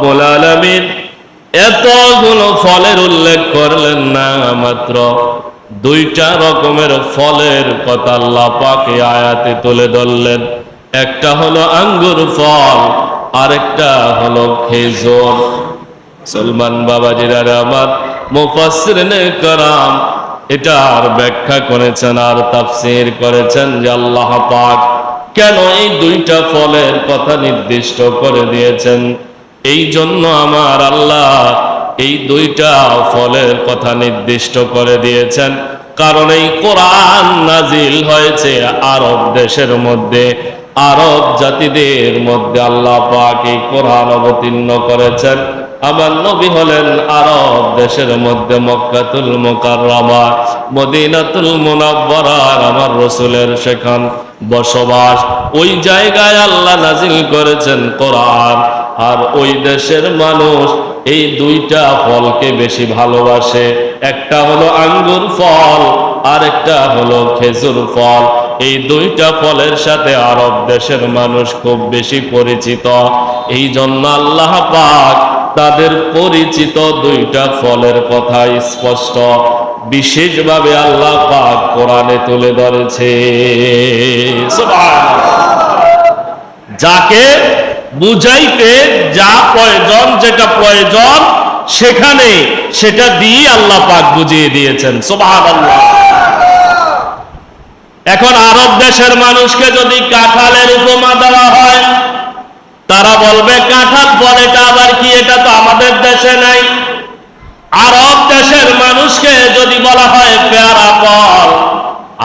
রব্বুল আলামিন। এতগুলো ফলের উল্লেখ করলেন না মাত্র। দুইটা রকমের ফলের কথা আল্লাহ পাকে আয়াতে তুলে ধরলেন। একটা হলো আঙ্গুর ফল, আরেকটা হলো খেজুর। সলমান ব্যাখ্যা করেছেন আর তাফসীর করেছেন যে আল্লাহ পাক কেন এই দুইটা ফলের কথা নির্দিষ্ট করে দিয়েছেন? এই জন্য আমার আল্লাহ এই দুইটা ফলের কথা নির্দিষ্ট করে দিয়েছেন। কারণ এই কোরআন নাজিল হয়েছে আরব দেশের মধ্যে, আরব জাতিদের মধ্যে আল্লাহ পাক এই কোরআন অবতীর্ণ করেছেন। আমার নবী হলেন আরব দেশের মধ্যে মক্কাতুল মুকাররমা, মদিনাতুল মুনাব্বরার আমার রসুলের সেখান বসবাস। ওই জায়গায় আল্লাহ নাজিল করেছেন কোরআন। আর ওই দেশের মানুষ এই দুইটা ফলকে বেশি ভালোবাসে। একটা হলো আঙ্গুর ফল আর একটা হলো খেজুর ফল। এই দুইটা ফলের সাথে আরব দেশের মানুষ খুব বেশি পরিচিত। এই জন্য আল্লাহ পাক তাদের পরিচিত দুইটা ফলের কথা স্পষ্ট। বিশেষভাবে আল্লাহ পাক কোরআনে তুলে ধরেছে। যাকে বুঝাইতে যা প্রয়োজন, যেটা প্রয়োজন, সেখানে সেটা দিয়ে আল্লাহ পাক বুঝিয়ে দিয়েছেন। সুবহানাল্লাহ। এখন আরব দেশের মানুষকে যদি কাঁঠালের উপমা দেওয়া হয়, তারা বলবে, কাঁঠাল ফল এটা আবার কি? এটা তো আমাদের দেশে নাই। আরব দেশের মানুষকে যদি বলা হয়, পেয়ারা ফল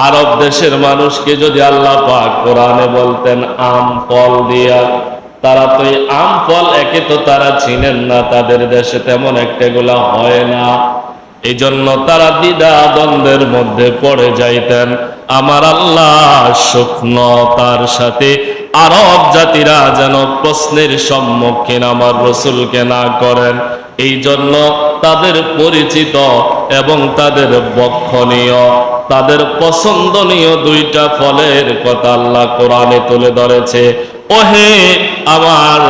আরব দেশের মানুষকে যদি আল্লাহ পাক কোরআনে বলতেন, আম ফল দিয়া তারা তো আম ফল একে তো তারা চিনেন না, তাদের দেশে তেমন একটা গুলা হয় না। এই জন্য তারা দ্বিধা দ্বন্দ্বের মধ্যে পড়ে যাইতেন। আমার আল্লাহ শুকনতার সাথে আরব জাতিরা যেন প্রশ্নের সম্মুখীন আমার রসুলকে না করেন। এই জন্য তাদের পরিচিত এবং তাদের বক্ষণীয়, তাদের পছন্দনীয় দুইটা ফলের কথা আল্লাহ কোরআনে তুলে ধরেছে। ওহে আমার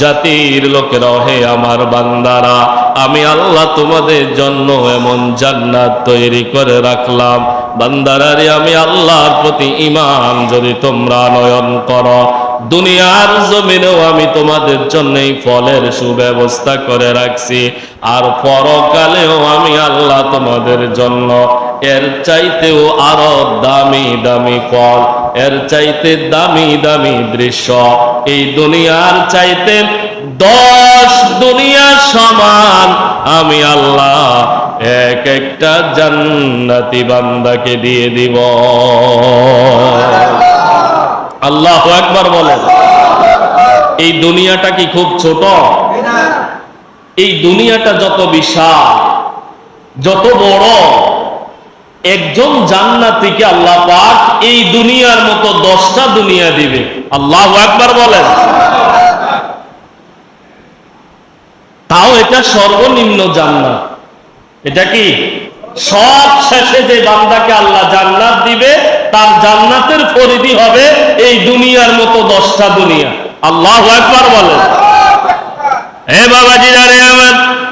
জাতির লোকেরা, ওহে আমার বান্দারা, আমি আল্লাহ তোমাদের জন্য এমন জান্নাত তৈরি করে রাখলাম। বান্দারারে আমি আল্লাহর প্রতি ইমান যদি তোমরা নয়ন করো, দুনিয়ার জমিনেও আমি তোমাদের জন্য এই ফলের সুব্যবস্থা করে রাখছি। আর পরকালেও আমি আল্লাহ তোমাদের জন্য, এর চাইতেও আরও দামি দামি ফল এর চাইতে দামি দামি দৃশ্য। এই দুনিয়ার চাইতে দশ দুনিয়া সমান। আমি আল্লাহ এক একটা জান্নাতি বান্দাকে দিয়ে দিব। আল্লাহ একবার বলেন। এই দুনিয়াটা কি খুব ছোট? এই দুনিয়াটা যত বিশাল, যত বড় একজন জান্নাতিকে আল্লাহ পাক এই দুনিয়ার মতো দশটা দুনিয়া দিবে। আল্লাহ একবার বলেন। তাও এটা সর্বনিম্ন জান্নাত। এটা কি? সব শেষে যে বান্দাকে আল্লাহ জান্নাত দিবে, তার জান্নাতের পরিধি হবে এই দুনিয়ার মতো দশটা দুনিয়া। আল্লাহ একবার বলেন। হে বাবাজিরা রে আমার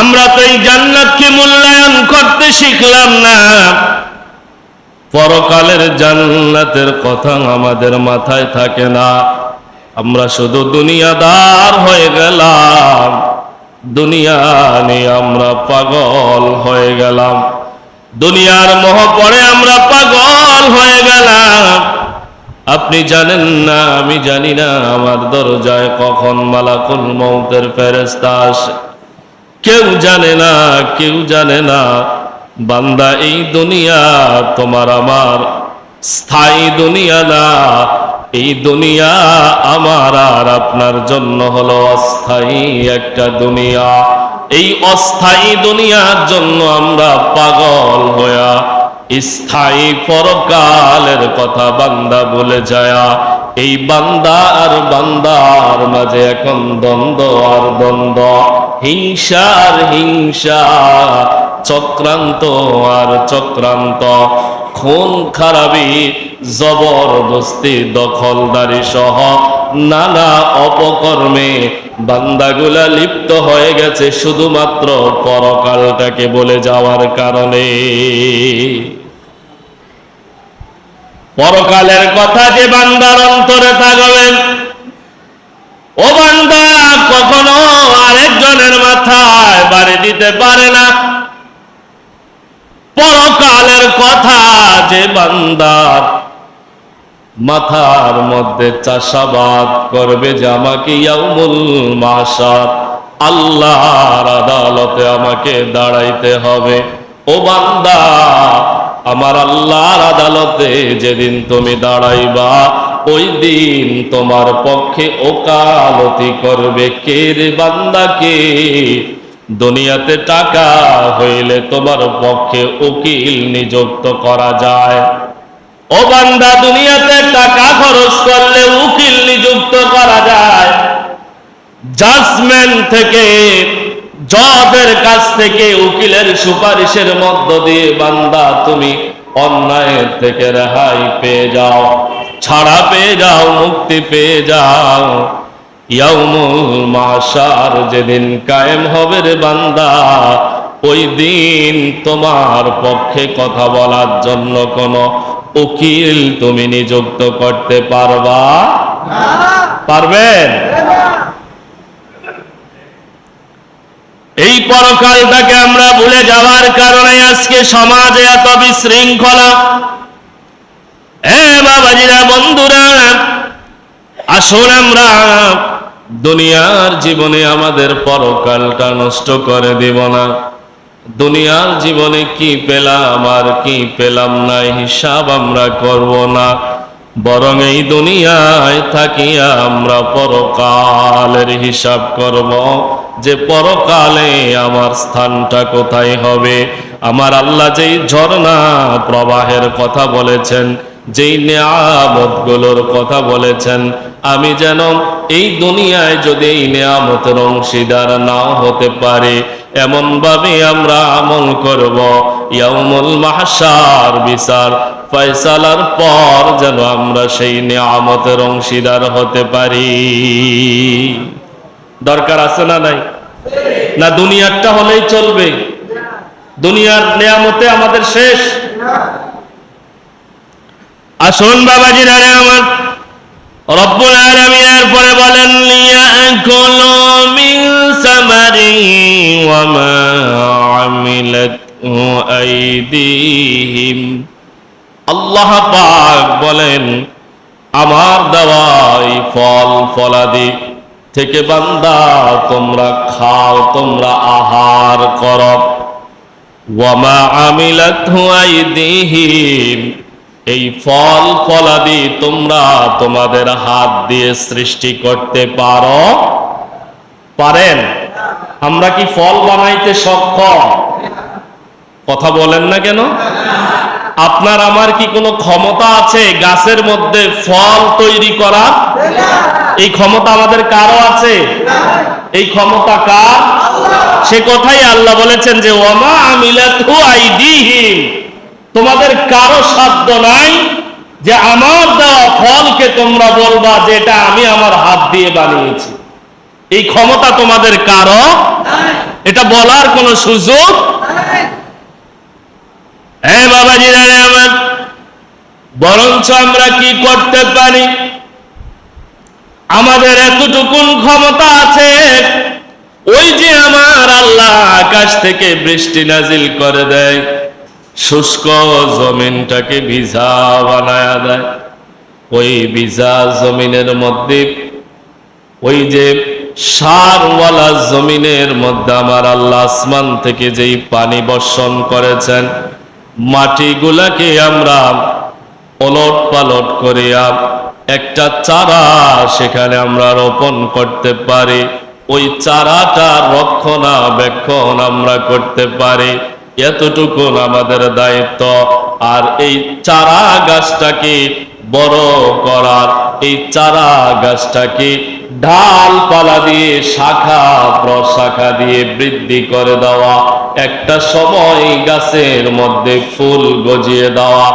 আমরা তো এই জান্নাতকে মূল্যায়ন করতে শিখলাম না। পরকালের জান্নাতের কথা আমাদের মাথায় থাকে না। আমরা শুধু দুনিয়াদার হয়ে গেলাম। দুনিয়া নিয়ে আমরা পাগল হয়ে গেলাম। দুনিয়ার মোহ পড়ে আমরা পাগল হয়ে গেলাম। আপনি জানেন না, আমি জানি না, আমার দরজায় কখন মালাকুল মৌতের ফেরেস্তা আসে। কেউ জানে না, কেউ জানে না, বান্দা এই দুনিয়া, তোমার আমার স্থায়ী দুনিয়া না। এই দুনিয়া আমার আর আপনার জন্য হলো অস্থায়ী একটা দুনিয়া। এই অস্থায়ী দুনিয়ার জন্য আমরা পাগল হইয়া স্থায়ী পরকালের কথা বান্দা বলে যায় এই বান্দা আর বান্দার মাঝে এখন দ্বন্দ্ব আর দ্বন্দ্ব। হিংসা আর হিংসা, চক্রান্ত আর চক্রান্ত। খুন, খারাপি, জবরদস্তি, দখলদারি সহ নানা অপকর্মে বান্দাগুলা লিপ্ত হয়ে গেছে শুধুমাত্র পরকালটাকে বলে যাওয়ার কারণে। পরকালের কথা যে বান্দার অন্তরে থাকবে, ও বান্দা কখনো আরেকজনের মাথায় বাড়ি দিতে পারে না। পরকালের কথা যে বান্দার মাথার মধ্যে চাষাবাদ করবে যে আমাকে ইয়াউমুল মাসার আল্লাহর আদালতে আমাকে দাঁড়াইতে হবে। ও বান্দা আমার আল্লাহর আদালতে যেদিন তুমি দাঁড়াইবা, ওই দিন তোমার পক্ষে ওকালতি করবে। কে রে বান্দাকে দুনিয়াতে টাকা হইলে তোমার পক্ষে উকিল নিযুক্ত করা যায়। ও বান্দা, দুনিয়াতে টাকা খরচ করলে উকিল নিযুক্ত করা যায়। জাজমেন্ট থেকে জজের কাছ থেকে উকিলের সুপারিশের মধ্য দিয়ে বান্দা তুমি অন্যায়ের থেকে রেহাই পেয়ে যাও ছাড়া পেয়ে যাও মুক্তি পেয়ে যাও। ইয়াউমুল মাশার যেদিন কায়েম হবে রে বান্দা ওই দিন তোমার পক্ষে কথা বলার জন্য কোনো উকিল তুমি নিযুক্ত করতে পারবা? পারবেন? এই পরকালটাকে আমরা ভুলে যাওয়ার কারণে আজকে সমাজে এত বিশৃঙ্খলা। এ বাবাজিরা, বন্ধুরা, আসুন আমরা দুনিয়ার জীবনে আমাদের পরকালটা নষ্ট করে দিব না। দুনিয়ার জীবনে কি পেলাম আর কি পেলাম না হিসাব আমরা করব না। বরং এই দুনিয়ায় থাকিয়া আমরা পরকালের হিসাব করব। যে পরকালে আমার স্থানটা কোথায় হবে? আমার আল্লাহ যেই ঝর্ণা প্রবাহের কথা বলেছেন, যেই নেয়ামতগুলোর কথা বলেছেন, আমি যেন এই দুনিয়ায় যদি এই নেয়ামতের অংশীদার নাও হতে পারে এমন ভাবে আমরা আমল করব। ইয়াউমুল মাহশার বিচার ফয়সালার পর যেন আমরা সেই নেয়ামতের অংশীদার হতে পারি। দরকার আছে না নাই? না, দুনিয়ারটা হলেই চলবে। দুনিয়ার নেয়ামতে আমাদের শেষ। আসুন বাবাজিরা রে আমার। রব্বুল আলামিনের পরে বলেন, লিয়াকুলু মিন সামারি ওয়া মা আমিলাতহু আইদিহিম। আল্লাহ পাক বলেন, আমার দেওয়াই ফল ফলাদি। থেকে বান্দা, তোমরা খাও, তোমরা আহার করো। ওয়ামা আইদিহিম, এই ফল ফলাদি তোমরা তোমাদের হাত দিয়ে সৃষ্টি করতে পারো। পারেন? আমরা কি ফল বানাইতে সক্ষম? কথা বলেন না কেন? আপনার আমার কি কোনো ক্ষমতা আছে গাছের মধ্যে ফল তৈরি করা এই ক্ষমতা আমাদের কারও আছে? এই ক্ষমতা কার? সে কথাই আল্লাহ বলেছেন যে ওমা আমিলাতু আইদিহিম। তোমাদের কারও সাধ্য নাই যে আমার দেওয়া ফলকে তোমরা বলবা যে এটা আমি আমার হাত দিয়ে বানিয়েছি। এই ক্ষমতা তোমাদের কারও এটা বলার কোনো সুযোগ হ্যাঁ বাবাজিরা রে আমার। বরঞ্চ আমরা কি করতে পারি? আমাদের এতটুকুন ক্ষমতা আছে। ওই যে আমার আল্লাহ আকাশ থেকে বৃষ্টি নাজিল করে দেয়, শুষ্ক জমিনটাকে ভিজা বানায়া দেয়। ওই ভিজা জমিনের মধ্যে, ওই যে সারওয়ালা জমিনের মধ্যে আমার আল্লাহ আসমান থেকে যেই পানি বর্ষণ করেছেন, মাটিগুলাকে আমরা ওলট পালট করিয়া একটা চারা সেখানে আমরা রোপণ করতে পারি। ওই চারাটা রক্ষণাবেক্ষণ আমরা করতে পারি। এতটুকু আমাদের দায়িত্ব। আর এই চারা গাছটাকে বড় করার, এই চারা গাছটাকে ডালপালা দিয়ে শাখা, প্রশাখা দিয়ে বৃদ্ধি করে দেওয়া। একটা সময় গাছের মধ্যে ফুল গজিয়ে দেওয়া।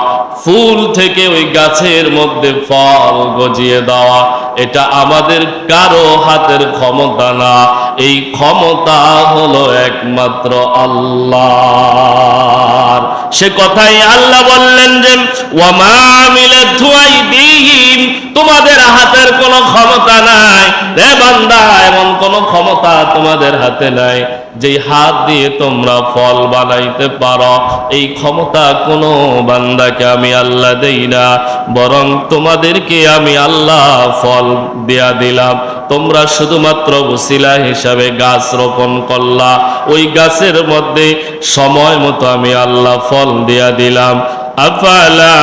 ফুল থেকে ওই গাছের মধ্যে ফল গজিয়ে দেওয়া। এটা আমাদের কারও হাতের ক্ষমতা না। এই ক্ষমতা হলো একমাত্র আল্লাহ সে কথাই আল্লাহ বললেন যে ওয়ামা মিলে ধুয়াই দিহিম তোমাদের হাতের কোনো ক্ষমতা নাই। এমন কোনো ক্ষমতা তোমাদের হাতে নাই যেই হাত দিয়ে তোমরা ফল বানাইতে পারো। এই ক্ষমতা বান্দাকে আমি আল্লাহ দেই না, বরং তোমাদেরকে আমি আল্লাহ ফল দিলাম। তোমরা শুধুমাত্র বসিলা হিসাবে গাছ রোপণ করলা, ওই গাছের মধ্যে সময় মতো আমি আল্লাহ ফল দেয়া দিলাম। আফালা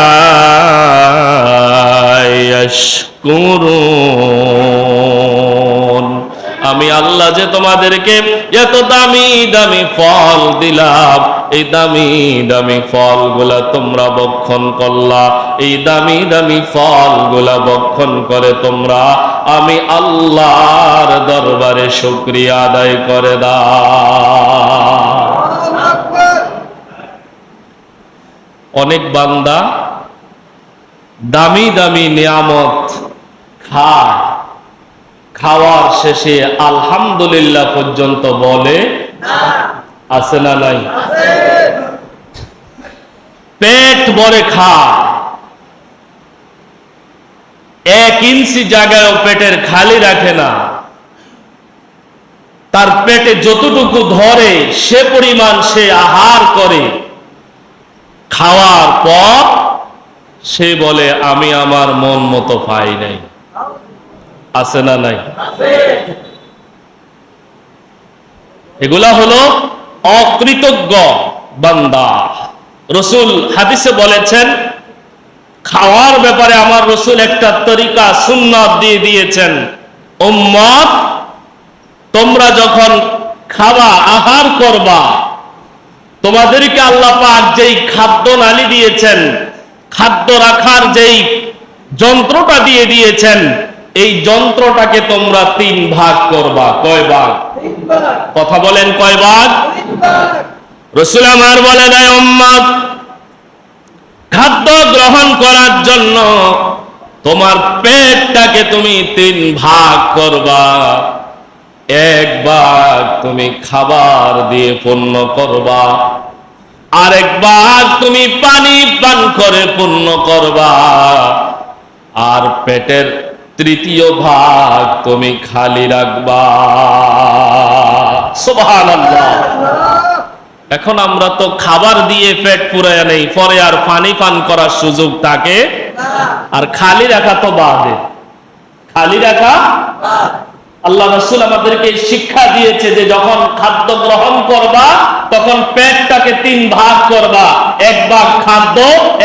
ইয়াশকুরুন আমি আল্লাহ যে তোমাদেরকে এত দামি দামি ফল দিলাম, এই দামি দামি ফলগুলা তোমরা বক্ষণ করলা, এই দামি দামি ফলগুলা বক্ষণ করে তোমরা আমি আল্লাহর দরবারে শুক্রিয়া আদায় করে দা অনেক বান্দা দামি দামি নিয়ামত খায় খাওয়ার শেষে আলহামদুলিল্লাহ পর্যন্ত বলে, আছে না নাই? পেট ভরে খায় এক ইঞ্চি জায়গায় পেটের খালি রাখে না। তার পেটে যতটুকু ধরে, সে পরিমাণ সে আহার করে। খাওয়ার পর সে বলে, আমি আমার মন মতো পাই নাই। আছে না নাই? এগুলা হলো অকৃতজ্ঞ বান্দা। রসুল হাদিসে বলেছেন, খাওয়ার ব্যাপারে আমার রসুল একটা তরিকা সুন্নত দিয়ে দিয়েছেন। উম্মত, তোমরা যখন খাবা আহার করবা, তোমাদেরকে আল্লাহ পাক যেই খাদ্য নালি দিয়েছেন, খাদ্য রাখার যেই যন্ত্রটা দিয়ে দিয়েছেন এই যন্ত্রটাকে তোমরা তিন ভাগ করবা। কয় ভাগ? কথা বলেন কয় ভাগ? রসুল আমার বলে দেয়, উম্মত, খাদ্য গ্রহণ করার জন্য তোমার পেটটাকে তুমি তিন ভাগ করবা। এক ভাগ তুমি খাবার দিয়ে পূর্ণ করবা। আরেক ভাগ তুমি পানি পান করে পূর্ণ করবা। আর পেটের তৃতীয় ভাগ তুমি খালি রাখবা। সোভান এখন আমরা তো খাবার দিয়ে পেট পুরায় নেই, পরে আর পানি পান করার সুযোগ থাকে। আর খালি রাখা তো বাদে। খালি রাখা আল্লাহ রসুল আমাদেরকে শিক্ষা দিয়েছে যে যখন খাদ্য গ্রহণ করবা, তখন পেটটাকে তিন ভাগ করবা। এক ভাগ খাদ্য,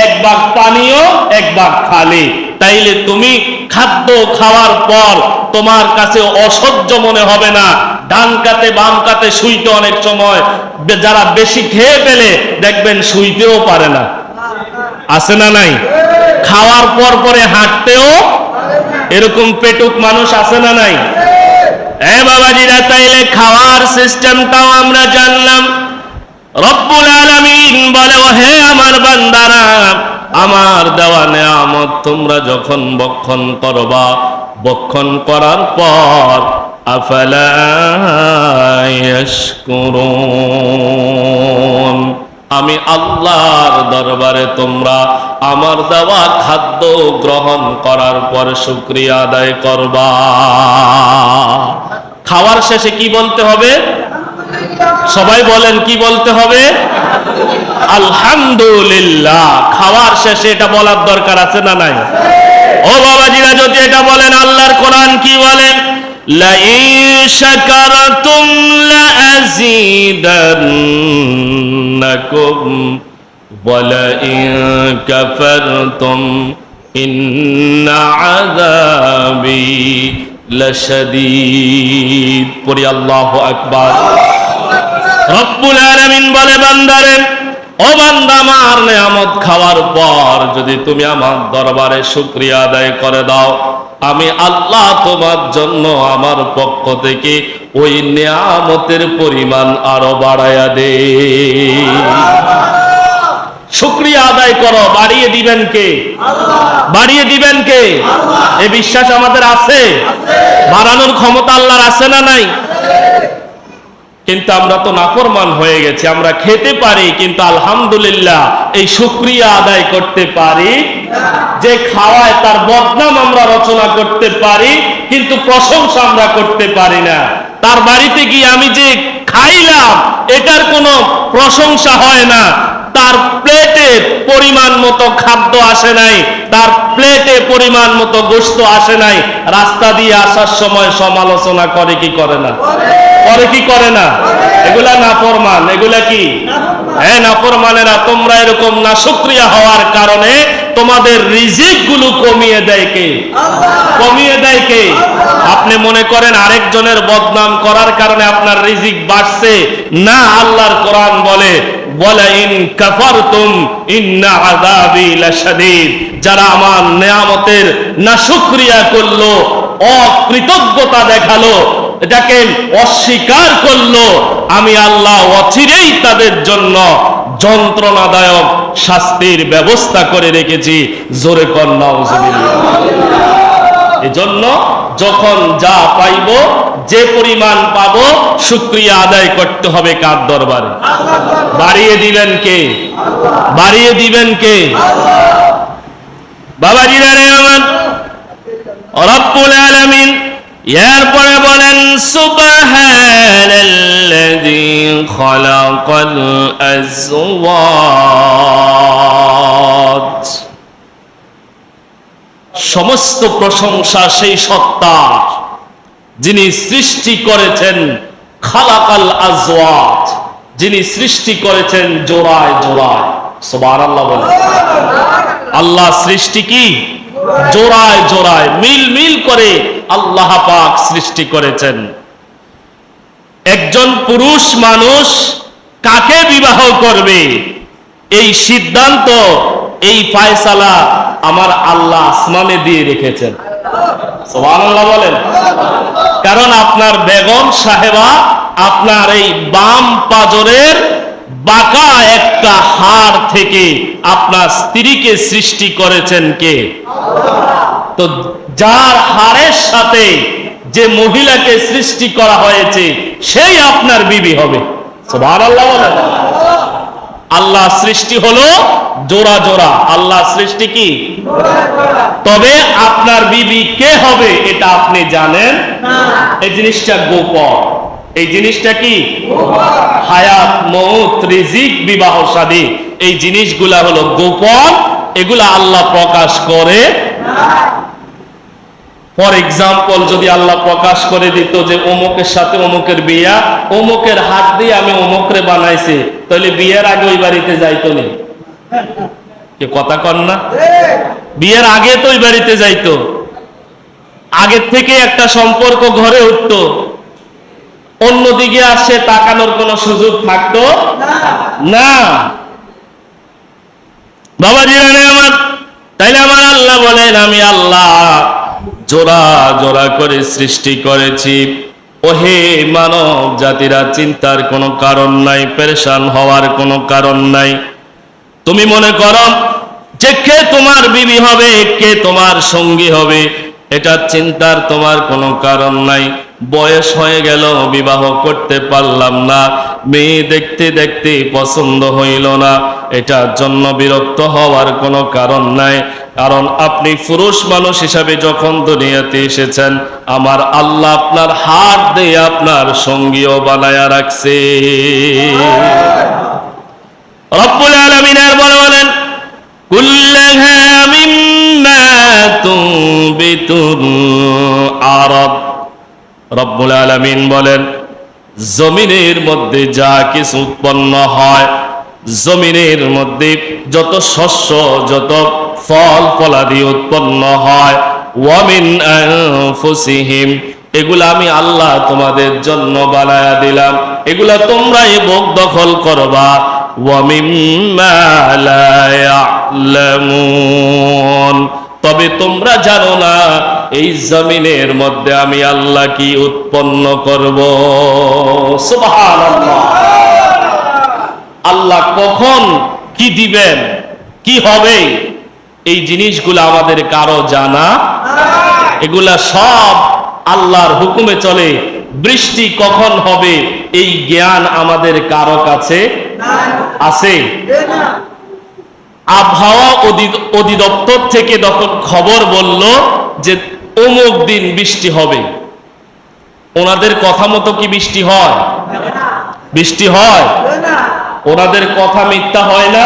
এক ভাগ পানীয়, এক ভাগ খালি। তাইলে তুমি খাদ্য খাওয়ার পর তোমার কাছে অসহ্য মনে হবে না। ডান কাতে বাম কাতে শুইতে অনেক সময়। যারা বেশি খেয়ে ফেলে, দেখবেন শুইতেও পারে না। আছে না নাই? খাওয়ার পর পরে হাঁটতেও এরকম পেটুক মানুষ আছে না নাই? এ বাবাজিরা তাইলে খাওয়ার সিস্টেমটাও আমরা জানলাম। রব্বুল আলামিন বলে হে আমার বান্দারা, আমার দেওয়া নেয়ামত তোমরা যখন বক্ষণ করবা, বক্ষণ করার পর আমি আল্লাহর দরবারে তোমরা আমার দেওয়া খাদ্য গ্রহণ করার পর শুক্রিয়া আদায় করবা। খাওয়ার শেষে কি বলতে হবে সবাই বলেন কি বলতে হবে আলহামদুলিল্লাহ খাওয়ার শেষে এটা বলার দরকার আছে না নাই ও বাবাজিরা যদি এটা বলেন আল্লাহর কোরআন কি বলেন لئن شكرتم لأزيدنكم ولئن كفرتم إن عذابي লশাদীদ। পর যদি তুমি দরবারে শুকরিয়া আদায় করে দাও, আমি আল্লাহ তোমার জন্য আমার পক্ষ থেকে ওই নিয়ামতের পরিমাণ আরও বাড়ায়া দেই। শুক্রিয়া আদায় করো বাড়িয়ে দিবেন কে? বাড়িয়ে দিবেন কে? এ বিশ্বাস আমাদের আছে? বাড়ানোর ক্ষমতা আল্লাহর আছে না নাই? কিন্তু আমরা তো নাফরমান হয়ে গেছি আমরা খেতে পারি কিন্তু আলহামদুলিল্লাহ এই শুক্রিয়া আদায় করতে পারি। যে খাওয়ায় তার বদনাম আমরা রচনা করতে পারি কিন্তু প্রশংসা আমরা করতে পারি না। তার বাড়িতে গিয়ে আমি যে খাইলাম এটার কোনো প্রশংসা হয় না। তার প্লেটে পরিমাণ মতো খাদ্য আসে নাই, তার প্লেটে পরিমাণ মতো গোস্ত আসে নাই, রাস্তা দিয়ে আসার সময় সমালোচনা করে কি করে না? করে কি করে না? এগুলা না ফরমান এগুলা কি? হ্যাঁ না ফরমানেরা তোমরা এরকম না শুক্রিয়া হওয়ার কারণে তোমাদের রিজিকগুলো কমিয়ে দেয় কে? কমিয়ে দেয় কে? আপনি মনে করেন আরেকজনের বদনাম করার কারণে আপনার রিজিক বাড়ছে? না, আল্লাহর কোরআন বলে যারা আমার নেয়ামতের না শুকরিয়া করল, অকৃতজ্ঞতা দেখাল এটাকে অস্বীকার করল, আমি আল্লাহ অচিরেই তাদের জন্য যন্ত্রণাদায়ক শাস্তির ব্যবস্থা করে রেখেছি। জোরে কন্যা এজন্য যখন যা পাইব, যে পরিমাণ পাব, শুক্রিয়া আদায় করতে হবে কার দরবারে। বাড়িয়ে দিবেন কে? বাড়িয়ে দিবেন কে? বাবাজিরা রে আমার। এরপরে বলেন, সুবহানাল্লাযী সমস্ত প্রশংসা সেই সত্তার যিনি সৃষ্টি করেছেন খালাকাল আজওয়াজ যিনি সৃষ্টি করেছেন জোড়ায় জোড়ায়। সুবহানাল্লাহ বলেন। আল্লাহ সৃষ্টি কি? জোড়ায় জোড়ায়, মিল মিল করে আল্লাহ পাক সৃষ্টি করেছেন। একজন পুরুষ মানুষ কাকে বিবাহ করবে? এই সিদ্ধান্ত, এই ফায়সালা আমার আল্লাহ আসমানে দিয়ে রেখেছেন। বলেন। কারণ আপনার বেগম সাহেবা আপনার এই বাম পাজরের বাঁকা একটা হাড় থেকে আপনার স্ত্রীকে সৃষ্টি করেছেন কে? তো যার হাড়ের সাথে যে মহিলাকে সৃষ্টি করা হয়েছে সেই আপনার বিবি হবে। আল্লাহ সৃষ্টি হলো জোড়া জোড়া। আল্লাহ সৃষ্টি কি? তবে আপনার বিবি কে হবে এটা আপনি জানেন? এই জিনিসটা গোপন। এই জিনিসটা কি? হায়াত মৌত রিজিক, বিবাহ শাদী এই জিনিসগুলা হলো গোপন, এগুলা আল্লাহ প্রকাশ করে ফর এক্সাম্পল যদি আল্লাহ প্রকাশ করে দিত যে অমুকের সাথে অমুকের বিয়া, অমুকের হাত দিয়ে আমি অমুকরে বানাইছি, তাহলে বিয়ের আগে ওই বাড়িতে যাইতো নি? কে কথা কন না? বিয়ের আগে তো ওই বাড়িতে যাইতো। আগের থেকে একটা সম্পর্ক ঘরে উঠতো। অন্যদিকে আসে তাকানোর কোনো সুযোগ থাকতো না। বাবা জিরানে আমার, তাইলে আমার আল্লাহ বলেন, আমি আল্লাহ জোড়া জোড়া করে সৃষ্টি করেছি। ওহে মানব জাতিরা, চিন্তার কোনো কারণ নাই, পেরেশান হওয়ার কোনো কারণ নাই। তুমি মনে করো যে কে তোমার বিবি হবে, কে তোমার সঙ্গী হবে, এটা চিন্তার তোমার কোনো কারণ নাই। বয়স হয়ে গেল, বিবাহ করতে পারলাম না। মেয়ে দেখতে দেখতে পছন্দ হইল না। এটার জন্য বিরক্ত হওয়ার কোনো কারণ নাই। কারণ আপনি পুরুষ মানুষ হিসাবে যখন দুনিয়াতে এসেছেন, আমার আল্লাহ আপনার হাত দিয়ে আপনার সঙ্গীও বানায়া রাখছে। রব্বুল আলমিনের বলে বলেন, কুল্লাহা মিম্মা তুনবিতুল আরব। রব্বুল আলমিন বলেন, জমিনের মধ্যে যা কিছু উৎপন্ন হয়, জমিনের মধ্যে যত শস্য, যত ফল ফলাদি উৎপন্ন হয় ওয়ামিন ফসিহিম এগুলা আমি আল্লাহ তোমাদের জন্য বানায়া দিলাম। এগুলা তোমরাই বোক দখল করবা। তবে তোমরা জানো না এই জমিনের মধ্যে আমি আল্লাহ কি উৎপন্ন করব? আল্লাহ কখন কি দিবেন? কি হবে? এই জিনিসগুলো আমাদের কারও জানা এগুলা সব আল্লাহর হুকুমে চলে। বৃষ্টি কখন হবে? এই জ্ঞান আমাদের কারও কাছে আছে? আবহাওয়া অধি- অধিদপ্তর থেকে তখন খবর বলল যে অমুক দিন বৃষ্টি হবে। ওনাদের কথা মতো কি বৃষ্টি হয়? বৃষ্টি হয়। ওনাদের কথা মিথ্যা হয় না।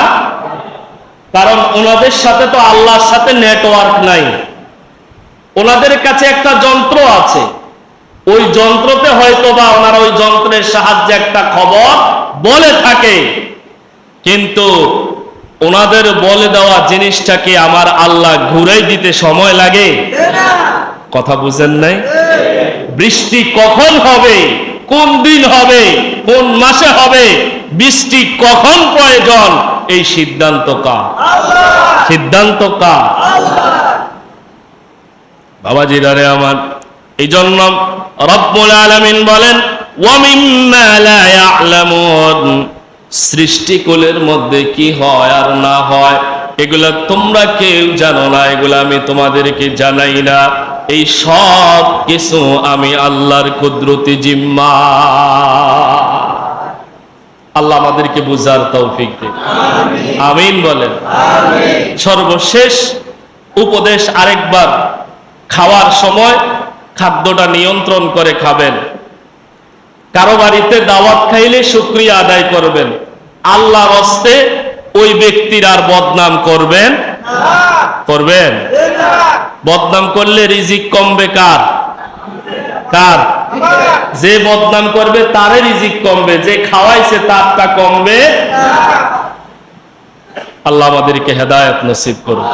কারণ ওনাদের সাথে তো আল্লাহর সাথে নেটওয়ার্ক নাই। ওনাদের কাছে একটা যন্ত্র আছে। ওই যন্ত্রতে হয়তো বা ওনারা ওই যন্ত্রের সাহায্যে একটা খবর বলে থাকে। কিন্তু ওনাদের বলে দেওয়া জিনিসটাকে আমার আল্লাহ ঘুরাই দিতে সময় লাগে। কথা বুঝেন নাই? বৃষ্টি কখন হবে? কোন দিন হবে? কোন মাসে হবে? বৃষ্টি কখন প্রয়োজন? এই সিদ্ধান্ত কা সিদ্ধান্ত কা বাবাজি দারে আমার এই জন্য রব্বুল আলামিন বলেন সৃষ্টিকুলের মধ্যে কি হয় আর না হয়? এগুলা তোমরা কেউ জানো না, এগুলা আমি তোমাদেরকে জানাই না। এই সব কিছু আমি আল্লাহর কুদরতি জিম্মা। আল্লাহ আমাদেরকে বুঝার তৌফিক দিন। আমিন বলেন। সর্বশেষ উপদেশ আরেকবার, খাওয়ার সময় খাদ্যটা নিয়ন্ত্রণ করে খাবেন। কারও বাড়িতে দাওয়াত খাইলে শুক্রিয়া আদায় করবেন। আল্লাহর হস্তে ওই ব্যক্তির আর বদনাম করবেন? করবেন? বদনাম করলে রিজিক কমবে কার? কার? যে বদনাম করবে তারে রিজিক কমবে, যে খাওয়াইছে তারটা কমবে। আল্লাহ আমাদেরকে হেদায়ত নসিব করুন।